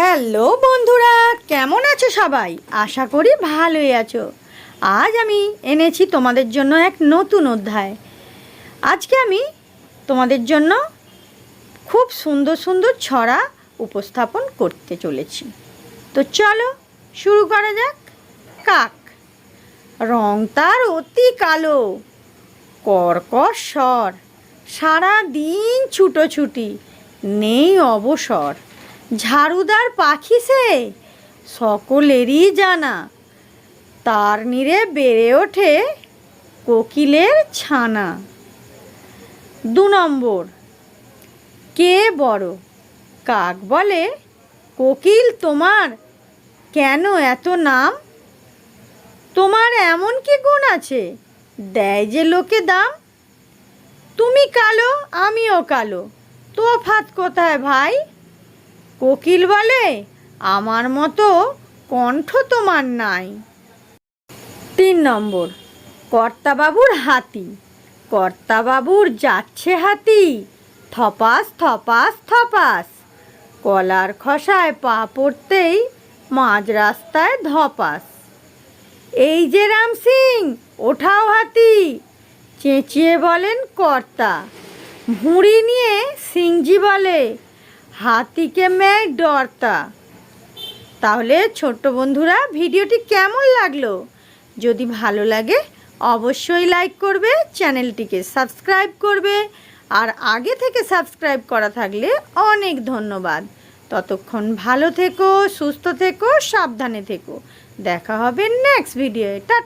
Hello বন্ধুরা, কেমন আছো সবাই? আশা করি ভালোই আছো। আজ আমি এনেছি তোমাদের জন্য এক নতুন অধ্যায়। আজকে আমি তোমাদের জন্য খুব সুন্দর সুন্দর ছড়া উপস্থাপন করতে চলেছি। তো চলো শুরু করা যাক। কাক। রং তার অতি কালো, কর্কশ স্বর সারা দিন ছুটোছুটি, নেই অবসর। ঝাড়ুদার পাখি সে? সকলেরই জানা। তার নিরে বেড়ে ওঠে কোকিলের ছানা। দু নম্বর, কে বড়? কাক বলে, কোকিল, তোমার কেন এত নাম? তোমার এমন কি গুণ আছে? দেয় যে লোকে দাম। তুমি কালো, আমিও কালো। তোফাত কোথায় ভাই? কোকিল বলে, আমার মতো কণ্ঠ তোমার নাই। তিন নম্বর, কর্তাবাবুর হাতি। কর্তাবাবুর যাচ্ছে হাতি, থপাস থপাস থপাস। কলার খসায় পা পড়তেই মাঝ রাস্তায় ধপাস। এই যে রাম সিং, ওঠাও হাতি, চেঁচিয়ে বলেন কর্তা। ভুঁড়ি নিয়ে সিংজি বলে হাতিকে মেয়ে ডরতা। তাহলে ছোট্ট বন্ধুরা, ভিডিওটি কেমন লাগল? যদি ভালো লাগে, অবশ্যই লাইক করবে, চ্যানেলটিকে সাবস্ক্রাইব করবে। আর আগে থেকে সাবস্ক্রাইব করা থাকলে অনেক ধন্যবাদ। ততক্ষণ ভালো থেকো, সুস্থ থেকো, সাবধানে থেকো। দেখা হবে নেক্সট ভিডিও টা